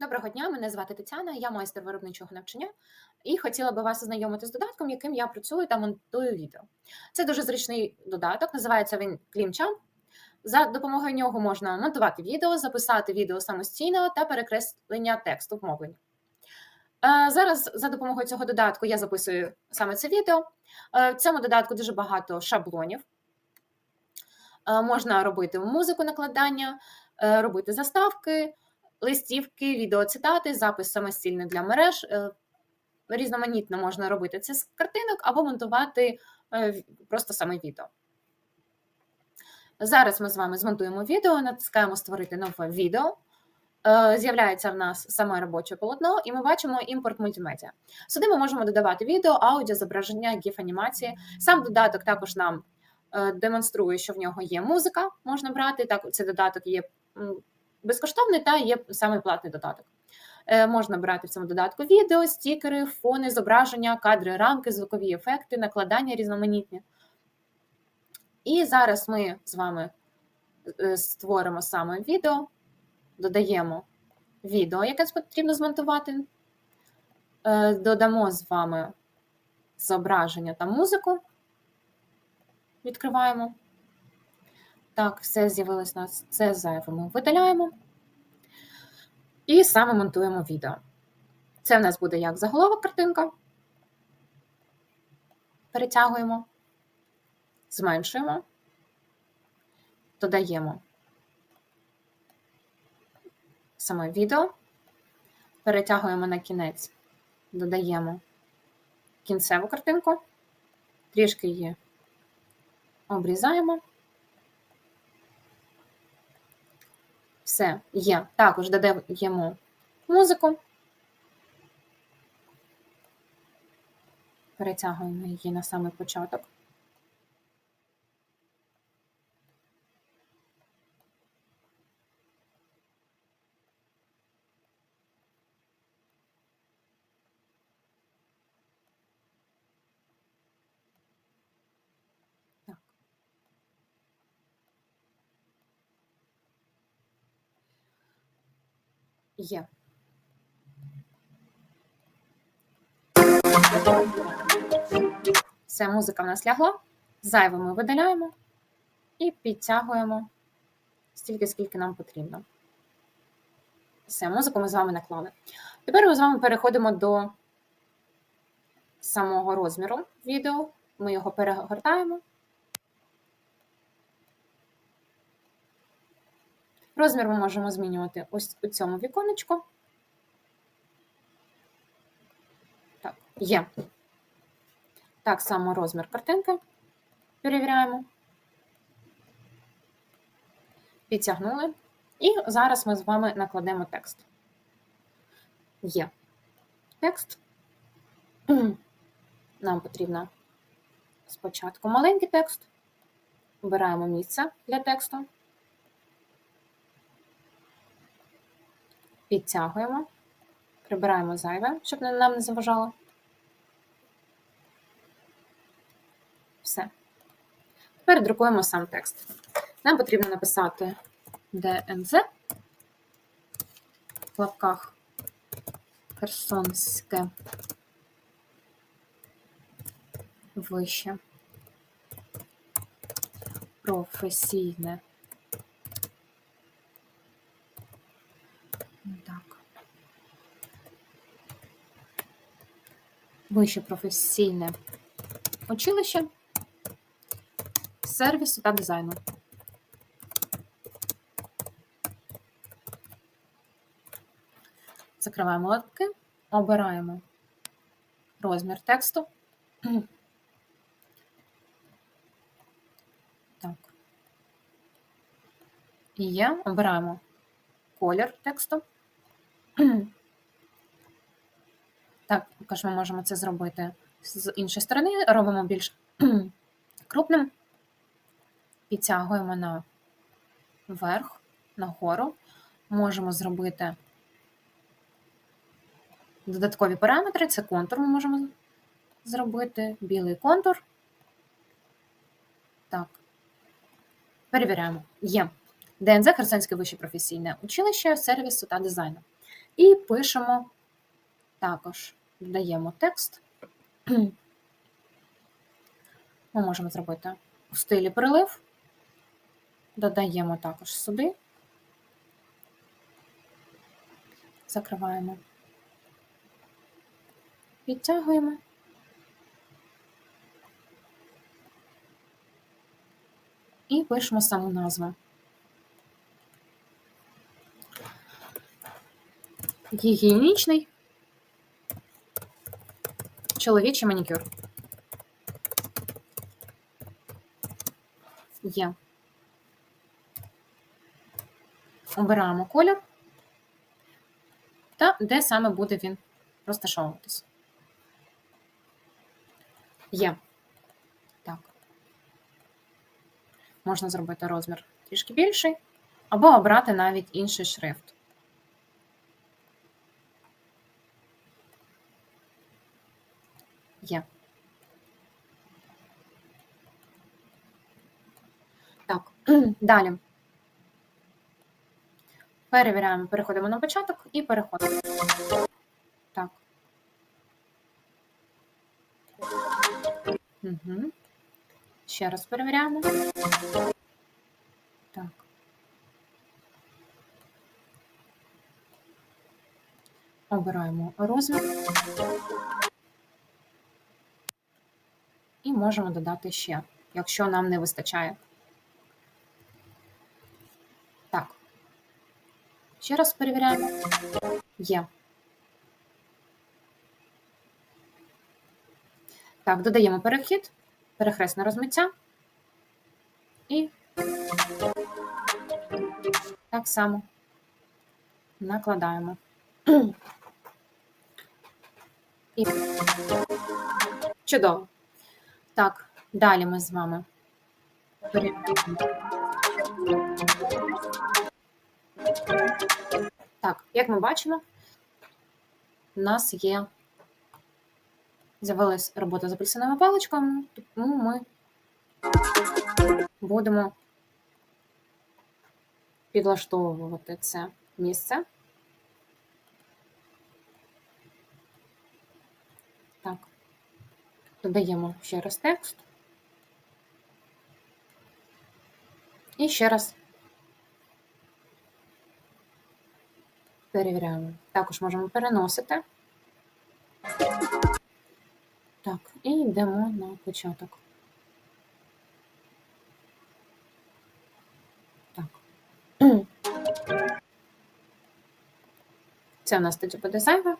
Доброго дня, мене звати Тетяна, я майстер виробничого навчання і хотіла би вас ознайомити з додатком, яким я працюю та монтую відео. Це дуже зручний додаток, називається він CleanChamp. За допомогою нього можна монтувати відео, записати відео самостійно та перекреслення тексту в мовленні. Е, Зараз за допомогою цього додатку я записую саме це відео. Е, В цьому додатку дуже багато шаблонів. Е, Можна робити музику накладання, робити заставки листівки, відеоцитати, запис самостійний для мереж. Е, Різноманітно можна робити це з картинок або монтувати е, просто саме відео. Зараз ми з вами змонтуємо відео, натискаємо Створити нове відео. Е, З'являється в нас саме робоче полотно, і ми бачимо імпорт мультимедіа. Сюди ми можемо додавати відео, аудіо, зображення, гіф-анімації. Сам додаток також нам демонструє, що в нього є музика, можна брати. Так, цей додаток є безкоштовний та є саме платний додаток. Е, Можна брати в цьому додатку відео, стікери, фони, зображення, кадри, рамки, звукові ефекти, накладання різноманітні. І зараз ми з вами е, створимо саме відео, додаємо відео, яке потрібно змонтувати, е, додамо з вами зображення та музику. Відкриваємо. Так, все з'явилось у нас. Це зайве ми видаляємо. І саме монтуємо відео. Це в нас буде як заголовок картинка. Перетягуємо, зменшуємо, додаємо саме відео, перетягуємо на кінець, додаємо кінцеву картинку, трішки її обрізаємо. Все, є. Також додаємо музику. Перетягуємо її на самий початок. Є. Все, музика в нас лягла. Зайве ми видаляємо і підтягуємо стільки, скільки нам потрібно. Все, музику ми з вами наклали. Тепер ми з вами переходимо до самого розміру відео. Ми його перегортаємо. Розмір ми можемо змінювати ось у цьому віконечку. Так, є. Так само розмір картинки. Перевіряємо. Підтягнули. І зараз ми з вами накладемо текст. Є текст. Нам потрібно спочатку маленький текст. Обираємо місце для тексту. Підтягуємо, прибираємо зайве, щоб нам не заважало. Все. Тепер друкуємо сам текст. Нам потрібно написати ДНЗ в лапках Херсонське вище професійне. Так. Вище професійне училище сервісу та дизайну. Закриваємо лапки, обираємо розмір тексту. Так. І є. Обираємо колір тексту. Так, також ми можемо це зробити з іншої сторони, робимо більш крупним, підтягуємо на вверх, нагору. Можемо зробити додаткові параметри, це контур ми можемо зробити, білий контур. Так, перевіряємо. Є. ДНЗ Херсонське вище професійне училище сервісу та дизайну. І пишемо також, додаємо текст. Ми можемо зробити у стилі прилив. Додаємо також сюди. Закриваємо. Підтягуємо. І пишемо саму назву. Гігієнічний чоловічий манікюр. Є. Обираємо колір та де саме буде він розташовуватись. Є. Так. Можна зробити розмір трішки більший, або обрати навіть інший шрифт. Є. Так, далі. Перевіряємо, переходимо на початок і переходимо. Так. Угу. Ще раз перевіряємо. Так. Обираємо розмір. І можемо додати ще, якщо нам не вистачає. Так. Ще раз перевіряємо. Є. Так, додаємо перехід, перехресне розмиття. І так само накладаємо. І чудово. Так, далі ми з вами. Так, як ми бачимо, у нас є з'явилась робота з апельсиновими паличками, тому ми будемо підлаштовувати це місце. Так, додаємо ще раз текст. І ще раз перевіряємо. Також можемо переносити. Так, і йдемо на початок. Так. Це в нас тоді буде зайве.